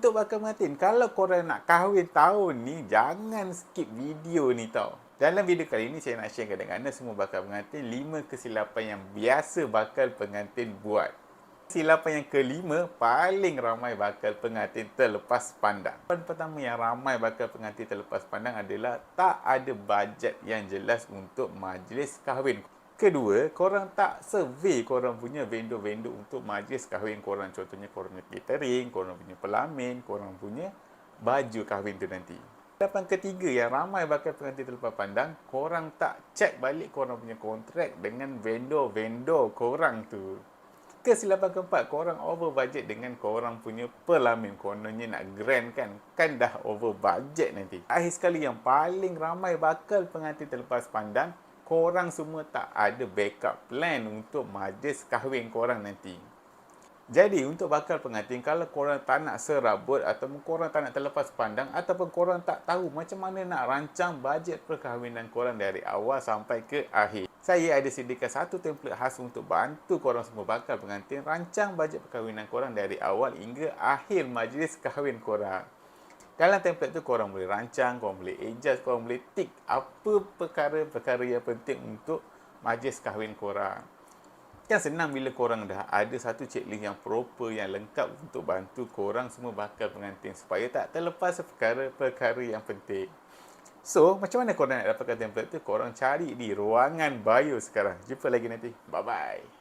Untuk bakal pengantin, kalau korang nak kahwin tahun ni, jangan skip video ni tau. Dalam video kali ni, saya nak share dengan anda semua bakal pengantin 5 kesilapan yang biasa bakal pengantin buat. Kesilapan yang kelima, paling ramai bakal pengantin terlepas pandang. Yang pertama yang ramai bakal pengantin terlepas pandang adalah tak ada bajet yang jelas untuk majlis kahwin. Kedua, korang tak survey korang punya vendor-vendor untuk majlis kahwin korang. Contohnya korang punya catering, korang punya pelamin, korang punya baju kahwin tu nanti. Kesilapan ketiga yang ramai bakal pengantin terlepas pandang, korang tak check balik korang punya kontrak dengan vendor-vendor korang tu. Kesilapan keempat, korang over budget dengan korang punya pelamin. Kononnya nak grand kan, kan dah over budget nanti. Akhir sekali yang paling ramai bakal pengantin terlepas pandang, korang semua tak ada backup plan untuk majlis kahwin korang nanti. Jadi untuk bakal pengantin kalau korang tak nak serabut ataupun korang tak nak terlepas pandang ataupun korang tak tahu macam mana nak rancang bajet perkahwinan korang dari awal sampai ke akhir. Saya ada sediakan satu template khas untuk bantu korang semua bakal pengantin rancang bajet perkahwinan korang dari awal hingga akhir majlis kahwin korang. Dalam template tu korang boleh rancang, korang boleh adjust, korang boleh tick apa perkara-perkara yang penting untuk majlis kahwin korang. Kan senang bila korang dah ada satu checklist yang proper, yang lengkap untuk bantu korang semua bakal pengantin supaya tak terlepas perkara-perkara yang penting. So, macam mana korang nak dapatkan template tu? Korang cari di ruangan bio sekarang. Jumpa lagi nanti. Bye-bye.